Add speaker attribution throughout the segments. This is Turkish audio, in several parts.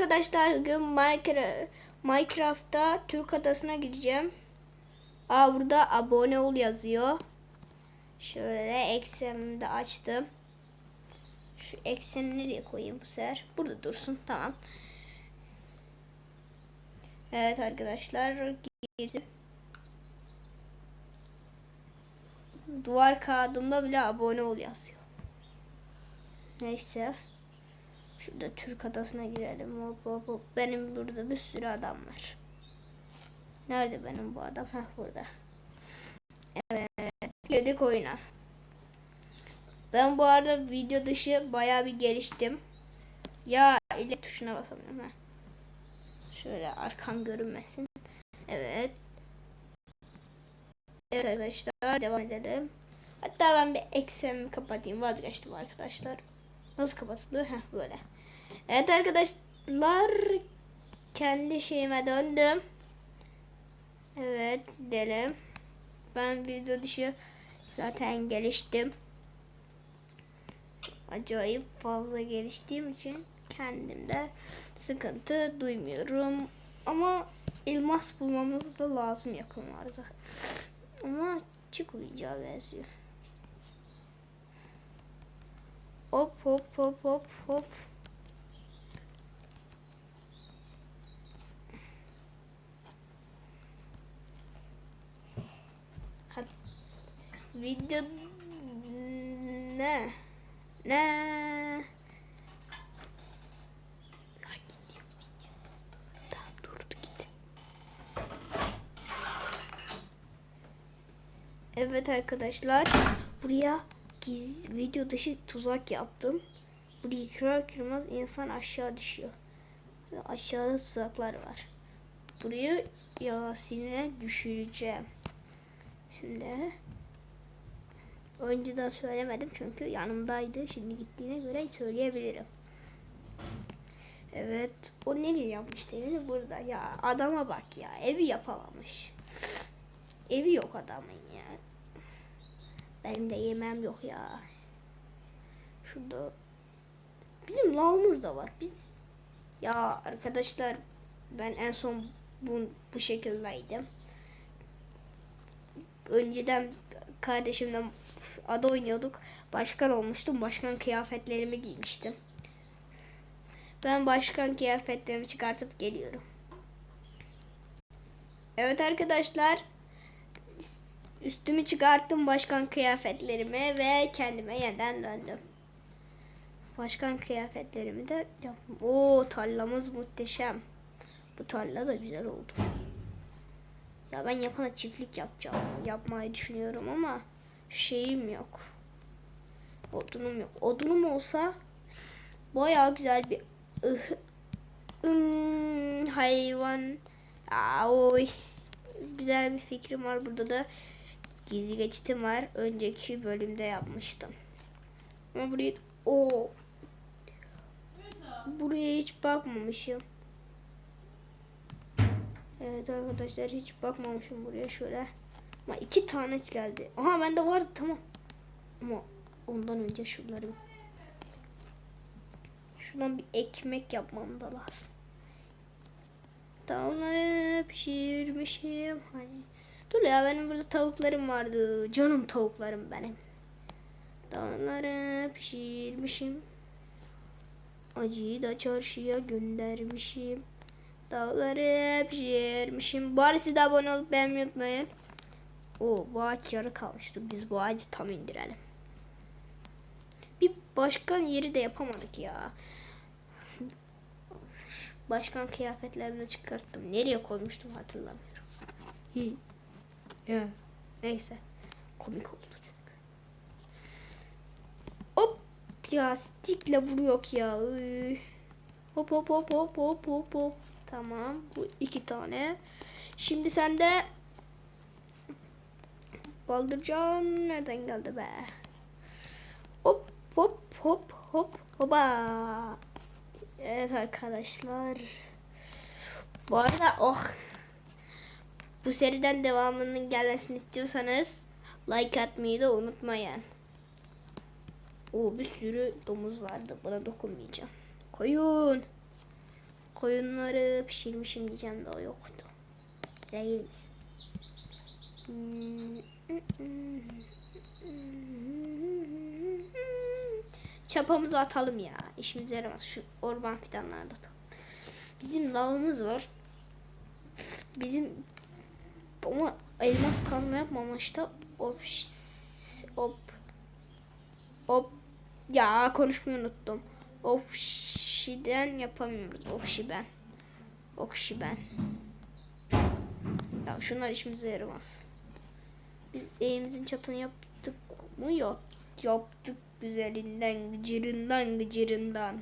Speaker 1: arkadaşlar Minecraft, Minecraft'ta Türk adasına gideceğim. Aa burada abone ol yazıyor. Şöyle eksenimi de açtım. Şu ekseni nereye koyayım bu sefer? Burada dursun. Tamam. Evet arkadaşlar girdim. Duvar kağıdımda bile abone ol yazıyor. Neyse. Şurada Türk adasına girelim. Hop hop hop. Benim burada bir sürü adam var. Nerede benim bu adam? Heh burada. Evet. Girdik oyuna. Ben bu arada video dışı bayağı bir geliştim. Ya ile tuşuna basamıyorum. Heh. Şöyle arkam görünmesin. Evet. Evet arkadaşlar devam edelim. Hatta ben bir eksenimi kapatayım. Vazgeçtim arkadaşlar. Nasıl kapatılıyor? Heh böyle. Evet arkadaşlar kendi şeyime döndüm. Evet gidelim. Ben video dışı zaten geliştim. Acayip fazla geliştiğim için kendimde sıkıntı duymuyorum. Ama elmas bulmamız da lazım yakınlarda. Ama çıkmayacağı benziyor. Hop hop hop hop hop. Ha, video ne? Ne? Evet arkadaşlar buraya giz video dışı tuzak yaptım. Burayı kırar kırmaz insan aşağı düşüyor. Aşağıda tuzaklar var. Burayı Yasin'e düşüreceğim. Şimdi önceden söylemedim çünkü yanımdaydı. Şimdi gittiğine göre söyleyebilirim. Evet. O nereye yapmıştı evini? Burada. Ya adama bak ya. Evi yapamamış. Evi yok adamın. Benim de yemem yok ya. Şurada bizim lavımız da var. Biz ya arkadaşlar ben en son bu, bu şekildeydim. Önceden kardeşimle ada oynuyorduk. Başkan olmuştum. Başkan kıyafetlerimi giymiştim. Ben başkan kıyafetlerimi çıkartıp geliyorum. Evet arkadaşlar. Üstümü çıkarttım başkan kıyafetlerimi ve kendime yeniden döndüm. Başkan kıyafetlerimi de yaptım. Oo tarlamız muhteşem. Bu tarla da güzel oldu. Ya ben yapana çiftlik yapacağım. Yapmayı düşünüyorum ama şeyim yok. Odunum yok. Odunum olsa bayağı güzel bir hayvan. Aa, oy. Güzel bir fikrim var. Burada da gizli geçitim var. Önceki bölümde yapmıştım. Ama burayı o buraya hiç bakmamışım. Evet arkadaşlar hiç bakmamışım buraya şöyle. Ama iki tane geldi. Aha bende vardı tamam. Ama ondan önce şunları şuradan bir ekmek yapmam da lazım. Tavukları pişirmişim. Hani. Dur ya benim burada tavuklarım vardı. Canım tavuklarım benim. Tavukları pişirmişim. Acıyı da çarşıya göndermişim. Dağları pişirmişim. Bari siz de abone olup beğenmeyi unutmayın. Oo, bu ağaç yarı kalmıştı. Biz bu ağacı tam indirelim. Bir başkan yeri de yapamadık ya. Başkan kıyafetlerini çıkarttım. Nereye koymuştum hatırlamıyorum. Ya. Neyse. Komik oldu çünkü. Hop. Ya stickle vuruyor ya. Hop hop hop hop hop hop hop. Tamam. Bu iki tane. Şimdi sende Baldırcan nereden geldi be? Hop hop hop hop hoba. Evet arkadaşlar. Bu arada oh. Bu seriden devamının gelmesini istiyorsanız like atmayı da unutmayın. O bir sürü domuz vardı. Buna dokunmayacağım. Koyun. Koyunları pişirmişim diyeceğim de o yoktu. Değil. Çapamızı atalım ya. İşimize yaramaz. Şu orman fidanlarını da atalım. Bizim lavımız var. Bizim ama elmas kazma yapmamışta op op op ya konuşmayı unuttum. Obşiden yapamıyoruz. Obşiben. Obşiben. Ya şunlar işimize yaramaz. Biz evimizin çatını yaptık mı? Yok. Yaptık güzelinden, gıcırından, gıcırından.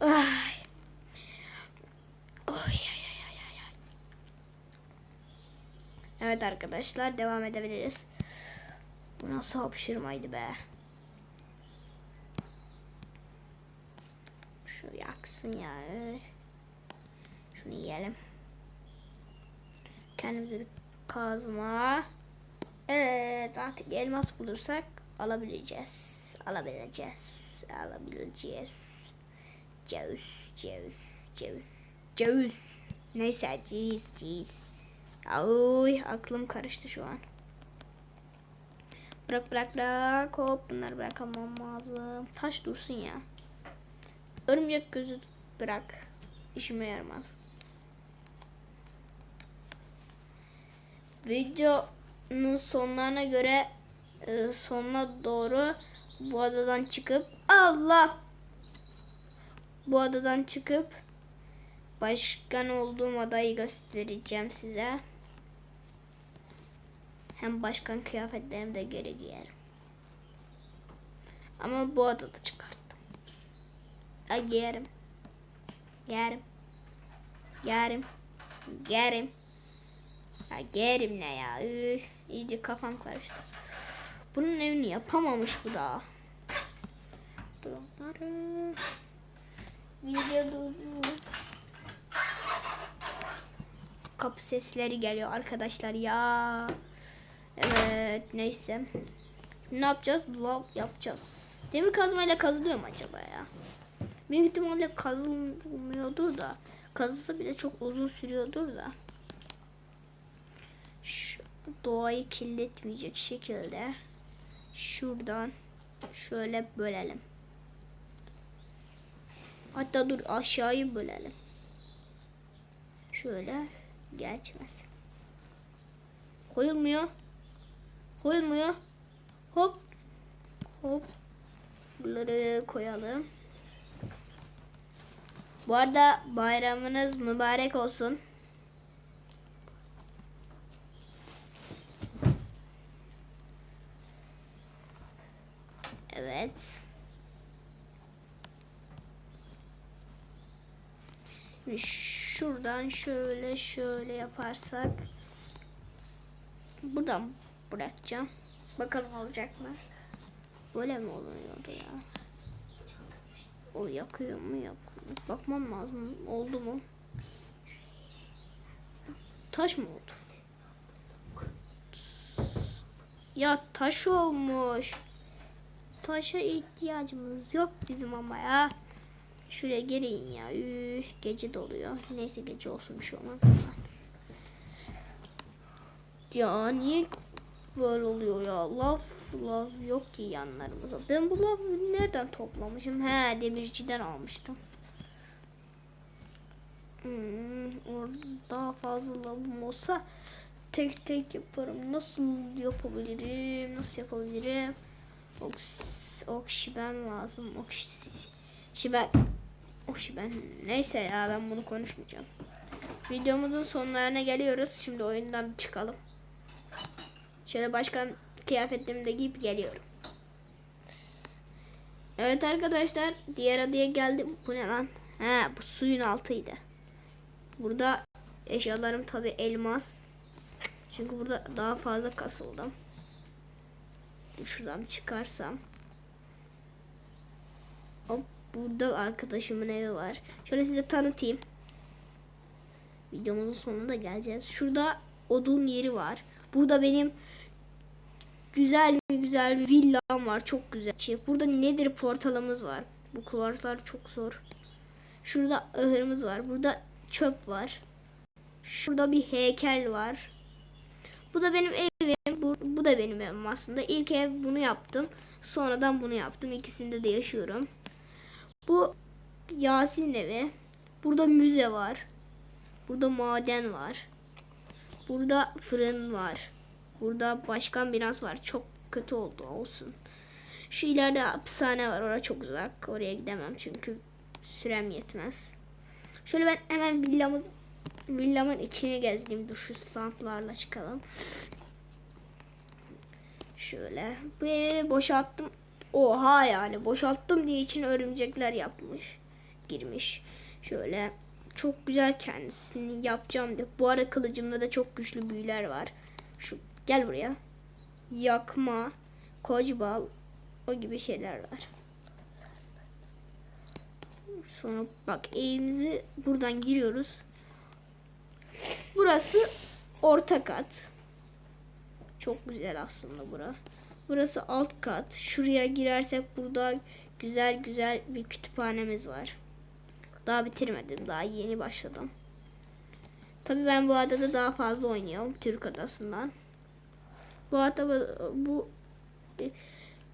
Speaker 1: Ay. Oy, ay, ay, ay, ay, ay. Evet arkadaşlar devam edebiliriz. Bu nasıl hapşırmaydı be. Şu yaksın ya. Şunu yiyelim. Kendimize bir kazma. Evet artık elmas bulursak alabileceğiz. Alabileceğiz. Alabileceğiz. Ceviz, ceviz, ceviz, ceviz. Neyse ceviz, ceviz. Ay aklım karıştı şu an. Bırak bırak bırak. Hop bunları bırakamam lazım. Taş dursun ya. Örümcek gözü bırak. İşime yaramaz. Videonun sonlarına göre e, sonuna doğru bu adadan çıkıp Allah bu adadan çıkıp başkan olduğum adayı göstereceğim size. Hem başkan kıyafetlerimi de geri giyerim. Ama bu adada çıkarttım. Ya giyerim. Giyerim. Giyerim. Giyerim. Ya giyerim ne ya? Üh, iyice kafam karıştı. Bunun evini yapamamış bu da. Durumları. Video durdu. Kapı sesleri geliyor arkadaşlar ya. Evet neyse. Ne yapacağız? Lav yapacağız. Demir kazmayla kazılıyor mu acaba ya? Büyük ihtimalle kazılmıyordur da. Kazılsa bile çok uzun sürüyordur da. Şu doğayı kirletmeyecek şekilde şuradan şöyle bölelim. Hatta dur aşağıyı bölelim. Şöyle geçmez. Koyulmuyor. Koyulmuyor. Hop. Hop. Bunları koyalım. Bu arada bayramınız mübarek olsun. Evet. Şuradan şöyle şöyle yaparsak buradan bırakacağım. Bakalım olacak mı? Böyle mi oluyordu ya? O yakıyor mu yakmıyor? Bakmam lazım. Oldu mu? Taş mı oldu? Ya taş olmuş. Taşa ihtiyacımız yok bizim ama ya. Şuraya gelin ya. Üh, gece doluyor. Neyse gece olsun bir şey olmaz. Ya niye böyle oluyor ya? Laf laf yok ki yanlarımıza. Ben bu lafı nereden toplamışım? He demirciden almıştım. Hmm, orada daha fazla lavım olsa tek tek yaparım. Nasıl yapabilirim? Nasıl yapabilirim? Oks, oksiben lazım. Oksiben. Oksiben. Neyse ya ben bunu konuşmayacağım. Videomuzun sonlarına geliyoruz. Şimdi oyundan çıkalım. Şöyle başkan kıyafetlerimi de giyip geliyorum. Evet arkadaşlar diğer adaya geldim. Bu ne lan? He bu suyun altıydı. Burada eşyalarım tabi elmas. Çünkü burada daha fazla kasıldım. Şuradan çıkarsam. Hop burada arkadaşımın evi var. Şöyle size tanıtayım. Videomuzun sonunda geleceğiz. Şurada odun yeri var. Burada benim güzel mi güzel bir villam var. Çok güzel. Şey, burada nedir portalımız var. Bu kuvarslar çok zor. Şurada ahırımız var. Burada çöp var. Şurada bir heykel var. Bu da benim evim. Bu, bu da benim evim aslında. İlk ev bunu yaptım. Sonradan bunu yaptım. İkisinde de yaşıyorum. Bu Yasin evi. Burada müze var. Burada maden var. Burada fırın var. Burada başkan binası var. Çok kötü oldu olsun. Şu ileride hapishane var. Orası çok uzak. Oraya gidemem çünkü sürem yetmez. Şöyle ben hemen villamız villamın içini gezeyim. Dur şu çıkalım. Şöyle. Ve boşalttım. Oha yani boşalttım diye için örümcekler yapmış. Girmiş. Şöyle çok güzel kendisini yapacağım diye. Bu ara kılıcımda da çok güçlü büyüler var. Şu gel buraya. Yakma, kocbal o gibi şeyler var. Sonra bak evimizi buradan giriyoruz. Burası orta kat. Çok güzel aslında bura. Burası alt kat. Şuraya girersek burada güzel güzel bir kütüphanemiz var. Daha bitirmedim. Daha yeni başladım. Tabii ben bu adada daha fazla oynuyorum. Türk adasından. Bu ada bu e,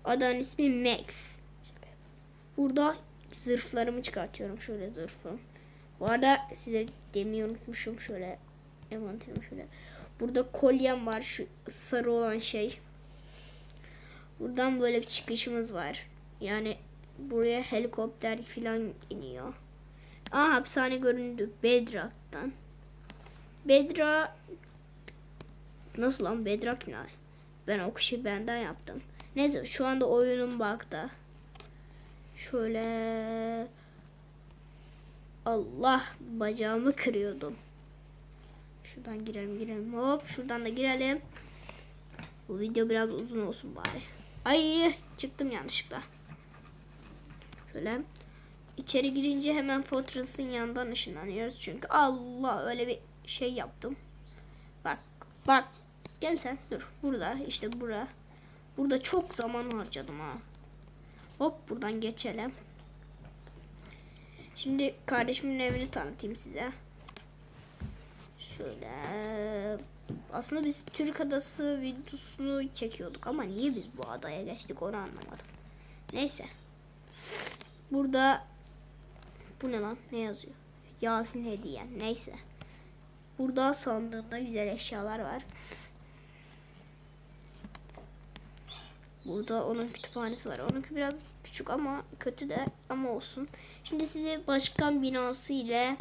Speaker 1: adanın ismi Max. Burada zırhlarımı çıkartıyorum. Şöyle zırhım. Bu arada size demeyi unutmuşum. Şöyle envanterim şöyle. Burada kolyem var. Şu sarı olan şey. Buradan böyle bir çıkışımız var. Yani buraya helikopter falan iniyor. Aa hapishane göründü. Bedrock'tan. Bedrock Nasıl lan Bedrock ne? Ben o kişi benden yaptım. Neyse şu anda oyunun bug'da. Şöyle Allah bacağımı kırıyordum. Şuradan girelim girelim. Hop şuradan da girelim. Bu video biraz uzun olsun bari. Ay çıktım yanlışlıkla. Şöyle içeri girince hemen Fortress'ın yanından ışınlanıyoruz. Çünkü Allah öyle bir şey yaptım. Bak bak gel sen dur burada işte bura. Burada çok zaman harcadım ha. Hop buradan geçelim. Şimdi kardeşimin evini tanıtayım size. Şöyle. Aslında biz Türk adası videosunu çekiyorduk ama niye biz bu adaya geçtik onu anlamadım. Neyse. Burada bu ne lan? Ne yazıyor? Yasin hediye. Neyse. Burada sandığında güzel eşyalar var. Burada onun kütüphanesi var. Onunki biraz küçük ama kötü de ama olsun. Şimdi size başkan binası ile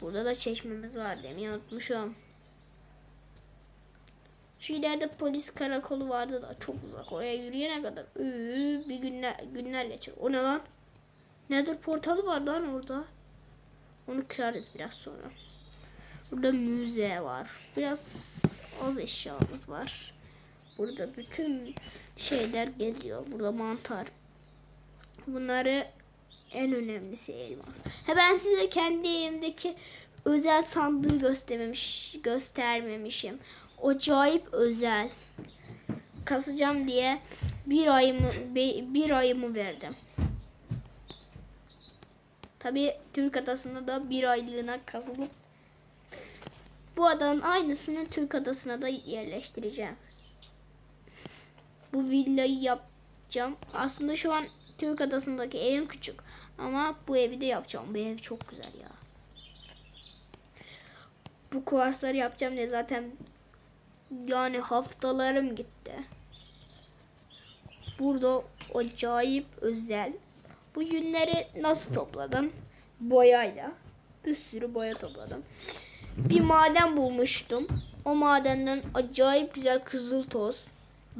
Speaker 1: burada da çeşmemiz var demeyi unutmuşum. Şu ileride polis karakolu vardı da çok uzak. Oraya yürüyene kadar ıı, bir günler günler geçer. O ne lan? Nedir portalı var lan orada. Onu kırarız biraz sonra. Burada müze var. Biraz az eşyamız var. Burada bütün şeyler geziyor. Burada mantar. Bunları en önemlisi elmas. Ha ben size kendi evimdeki özel sandığı göstermemiş göstermemişim. Acayip özel. Kasacağım diye bir ayımı bir ayımı verdim. Tabi Türk adasında da bir aylığına kazılıp bu adanın aynısını Türk adasına da yerleştireceğim. Bu villayı yapacağım. Aslında şu an Türk adasındaki evim küçük. Ama bu evi de yapacağım. Bu ev çok güzel ya. Bu kuvarsları yapacağım diye zaten yani haftalarım gitti. Burada acayip özel. Bu yünleri nasıl topladım? Boyayla. Bir sürü boya topladım. Bir maden bulmuştum. O madenden acayip güzel kızıl toz,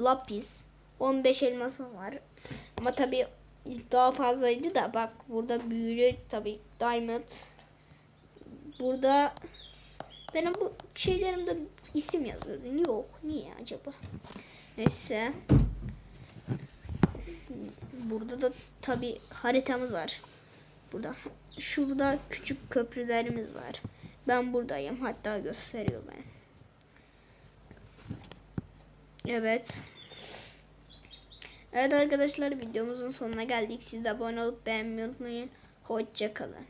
Speaker 1: lapis, 15 elmasım var. Ama tabi daha fazlaydı da bak burada büyülü tabi diamond. Burada benim bu şeylerimde isim yazıyordu. Yok. Niye acaba? Neyse. Burada da tabi haritamız var. Burada. Şurada küçük köprülerimiz var. Ben buradayım. Hatta gösteriyor ben. Evet. Evet arkadaşlar videomuzun sonuna geldik. Siz de abone olup beğenmeyi unutmayın. Hoşçakalın.